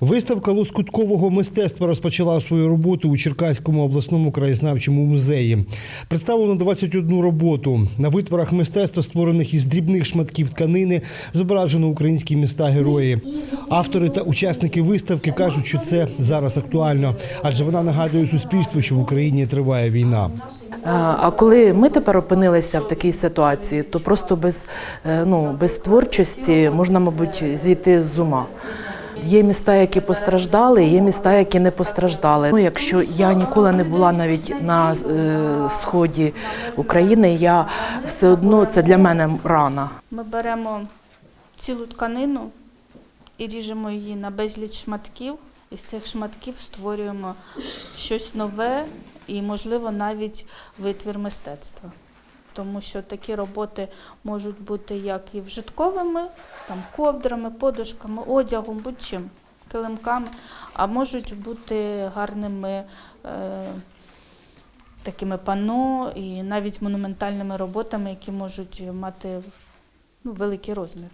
Виставка лоскуткового мистецтва розпочала свою роботу у Черкаському обласному краєзнавчому музеї. Представлено 21 роботу. На витворах мистецтва, створених із дрібних шматків тканини, зображено українські міста-герої. Автори та учасники виставки кажуть, що це зараз актуально, адже вона нагадує суспільству, що в Україні триває війна. А а коли ми тепер опинилися в такій ситуації, то просто без, е, ну, без творчості можна, мабуть, зійти з ума. Є міста, які постраждали, є міста, які не постраждали. Ну, якщо я ніколи не була навіть на е, сході України, я все одно це для мене рана. Ми беремо цілу тканину і ріжемо її на безліч шматків. І з цих шматків створюємо щось нове і, можливо, навіть витвір мистецтва. Тому що такі роботи можуть бути як і вжитковими, там, ковдрами, подушками, одягом, будь-чим, килимками, а можуть бути гарними е, такими пано і навіть монументальними роботами, які можуть мати ну, великий розмір.